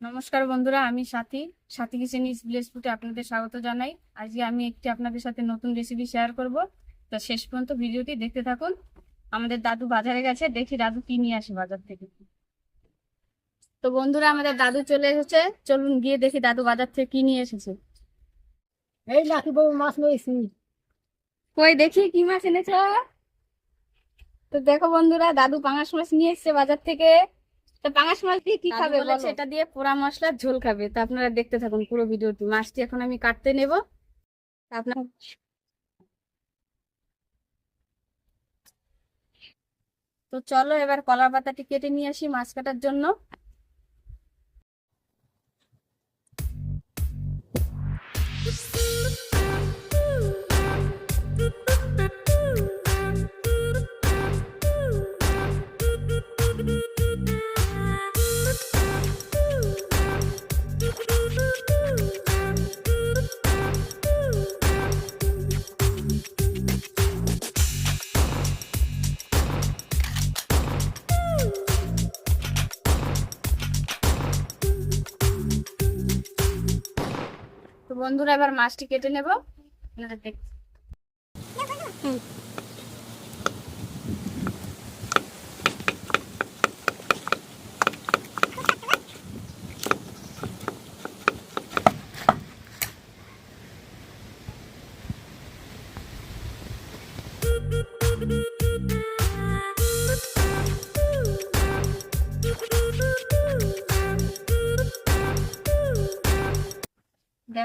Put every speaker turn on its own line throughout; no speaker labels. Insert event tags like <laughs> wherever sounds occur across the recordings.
নমস্কার বন্ধুরা আমি সাথী সাথী কিচেন ইস ভিলেজ ফুটে আপনাদের স্বাগত জানাই। আজকে আমি একটি আপনাদের সাথে নতুন রেসিপি শেয়ার করব। তো শেষ পর্যন্ত ভিডিওটি দেখতে থাকুন। আমাদের দাদু বাজারে গেছে দেখি দাদু কি নিয়ে আসে বাজার থেকে। তো বন্ধুরা আমাদের দাদু চলে এসেছে। চলুন গিয়ে দেখি দাদু বাজার থেকে কি নিয়ে এসেছে।
এই লাকি বউ মাছ নিয়েছি।
কই দেখি কি মাছ এনেছ? তো দেখো বন্ধুরা দাদু পাঙাশ মাছ নিয়ে এসেছে বাজার থেকে। তো পাঙাশ মাছ দিয়ে কি খাবে
বলো।
বলেছে এটা দিয়ে পোড়া মশলার ঝোল খাবে। তো আপনারা দেখতে থাকুন পুরো ভিডিওটি। মাছটি এখন আমি কাটতে নেব। আপনার তো চলো এবার কলার পাতাটি কেটে নিয়ে আসি মাছ কাটার জন্য। তো বন্ধুরা এবার মাছটি কেটে নেব। আপনারা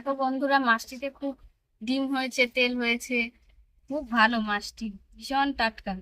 দেখ বন্ধুরা মাছটিতে খুব ডিম হয়েছে তেল হয়েছে। খুব ভালো মাছটি ভীষণ টাটকা।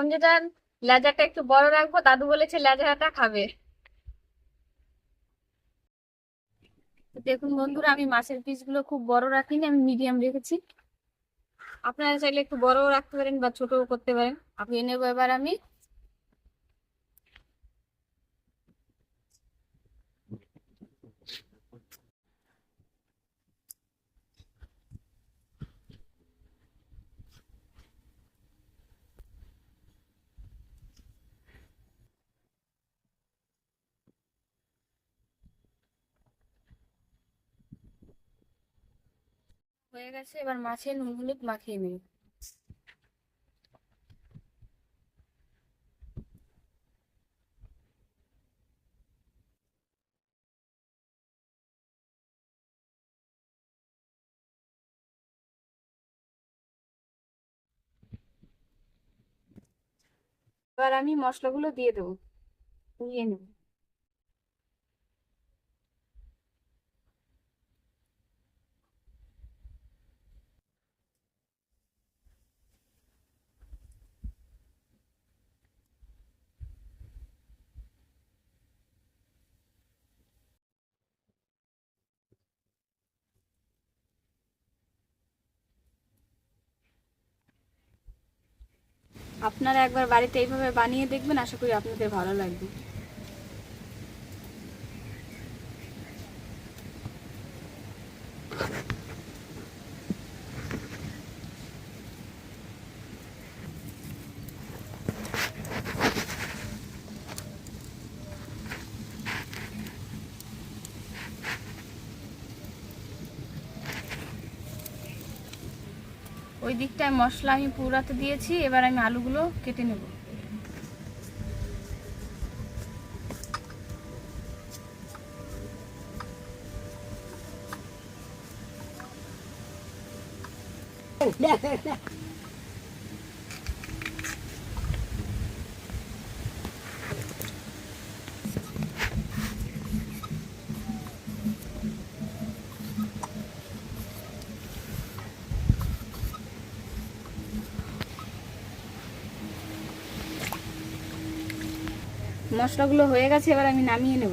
বন্ধুটার লেজাটা একটু বড় রাখব, দাদু বলেছে লেজাটা খাবে। দেখুন বন্ধুরা, আমি মাছের পিসগুলো খুব বড় রাখিনি, আমি মিডিয়াম রেখেছি। আপনারা চাইলে একটু বড়ও রাখতে পারেন বা ছোটও করতে পারেন। আপনি নেব এবার আমি হয়ে গেছে, এবার মাছের নুন হলুদ মাখিয়ে নেব এবার আমি মশলাগুলো দিয়ে দেবো, নিয়ে নেব। আপনারা একবার বাড়িতে এইভাবে বানিয়ে দেখবেন আশা করি আপনাদের ভালো লাগবে। ওই দিকটায় মশলা আমি পুরাতে দিয়েছি এবার আমি আলুগুলো কেটে নেব। <laughs> মশলাগুলো হয়ে গেছে, এবার আমি নামিয়ে নেব।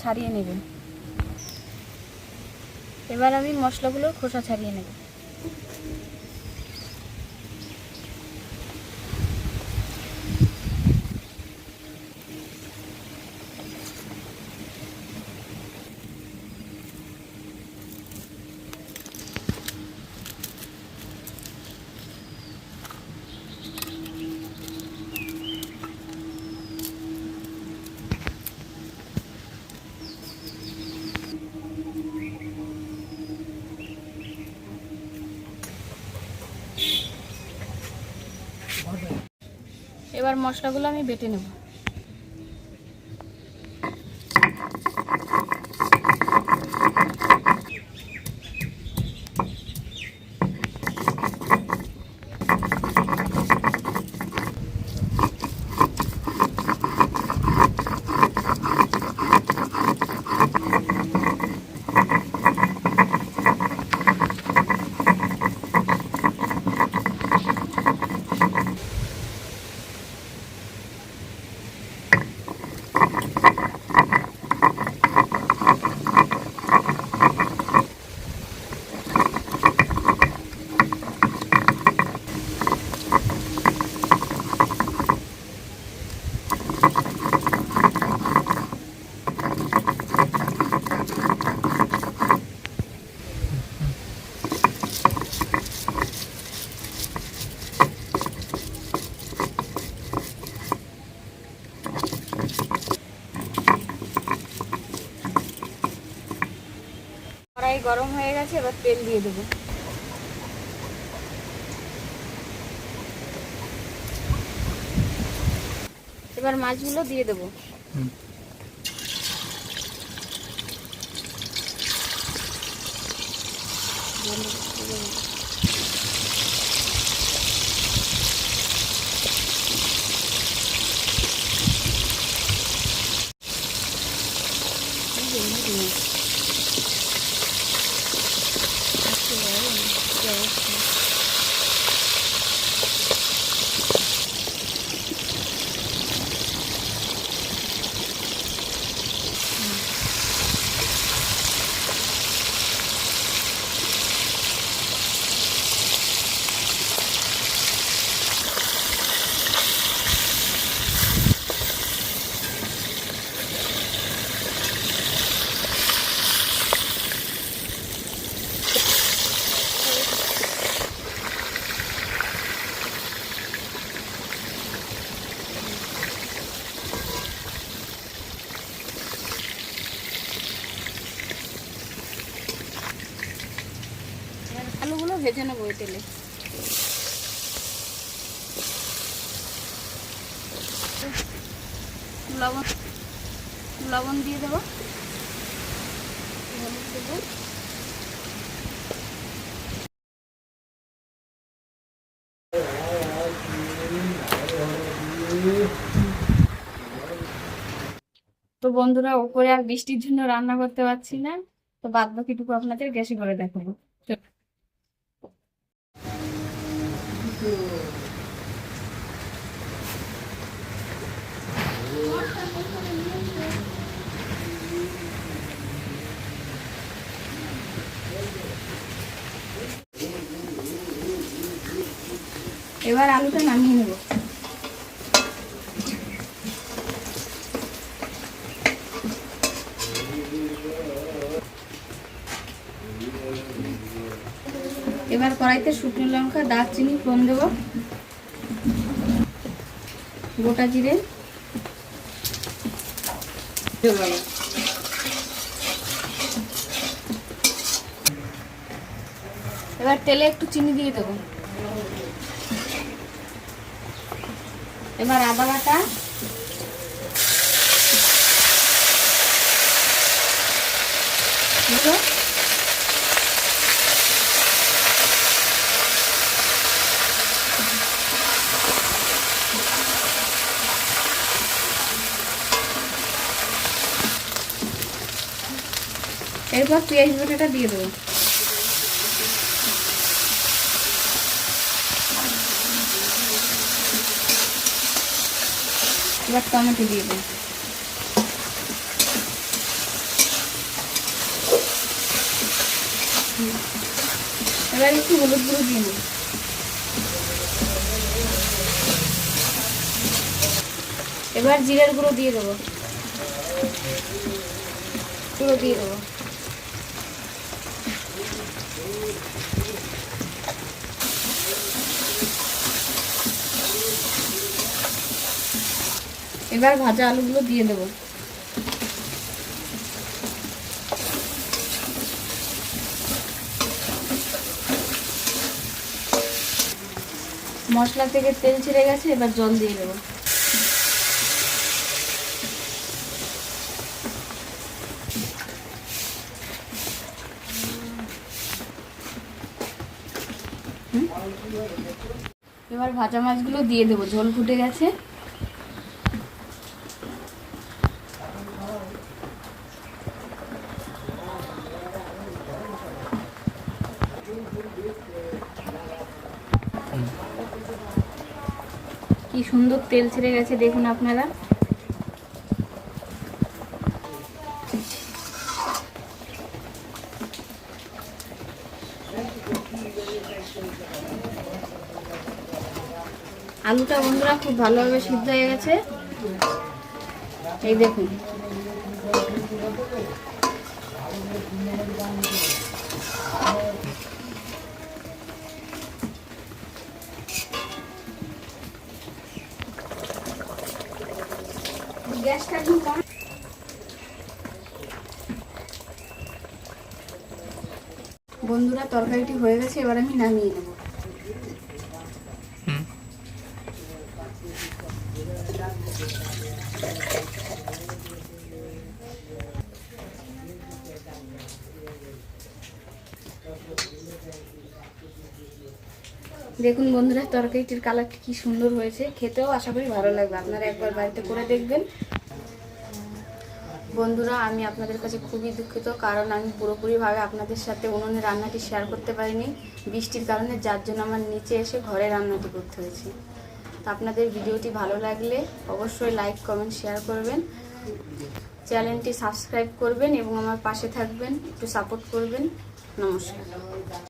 ছাড়িয়ে নেবেন। এবার আমি মশলাগুলো খোসা ছাড়িয়ে নেব। এবার মশলাগুলো আমি বেটে নেব কড়াই গরম হয়ে গেছে এবার তেল দিয়ে দেবো। এবার মাছগুলো দিয়ে দেবো এবার আলুগুলো ভেজে ওই তেলে। লবণ লবণ দিয়ে তো বন্ধুরা, ওপরে আর বৃষ্টির জন্য রান্না করতে পারছি না। তো বাদ বাকিটুকু আপনাদের গ্যাসে করে দেখাবো। এবার আলুটা নামিয়ে নেব এবার কড়াইতে শুকনো লঙ্কা, দারচিনি ফোন দেবো। গোটা জিরে। এবার তেলে একটু চিনি দিয়ে দেবো। এবার আদা বাটা এরপর পেঁয়াজ বাটাটা দিয়ে দেবো। এবার টমেটো দিয়ে দেবো। এবার একটু হলুদ গুঁড়ো দিয়ে নেব এবার জিরের গুঁড়ো দিয়ে দেবো। গুঁড়ো দিয়ে দেবো। এবার ভাজা আলুগুলো দিয়ে দেবো। মশলা থেকে তেল ছেড়ে গেছে, এবার জল দিয়ে দেবো। এবার ভাজা মাছগুলো দিয়ে দেবো, ঝোল ফুটে গেছে। কি সুন্দর তেল ছেড়ে গেছে, দেখুন আপনারা। আলুটা বন্ধুরা খুব ভালোভাবে সিদ্ধ হয়ে গেছে। এই দেখুন। বন্ধুরা তরকারিটি হয়ে গেছে এবার আমি নামিয়ে নেব। দেখুন বন্ধুরা তরকারিটির কালারটি কি সুন্দর হয়েছে। খেতেও আশা করি ভালো লাগবে। আপনারা একবার বাড়িতে করে দেখবেন। বন্ধুরা, আমি আপনাদের কাছে খুবই দুঃখিত কারণ আমি পুরোপুরিভাবে আপনাদের সাথে উনুনে রান্নাটি শেয়ার করতে পারিনি। বৃষ্টির কারণে যার জন্য আমার নিচে এসে ঘরে রান্নাটি করতে হয়েছে। তো আপনাদের ভিডিওটি ভালো লাগলে অবশ্যই লাইক কমেন্ট শেয়ার করবেন। চ্যানেলটি সাবস্ক্রাইব করবেন এবং আমার পাশে থাকবেন, একটু সাপোর্ট করবেন। নমস্কার।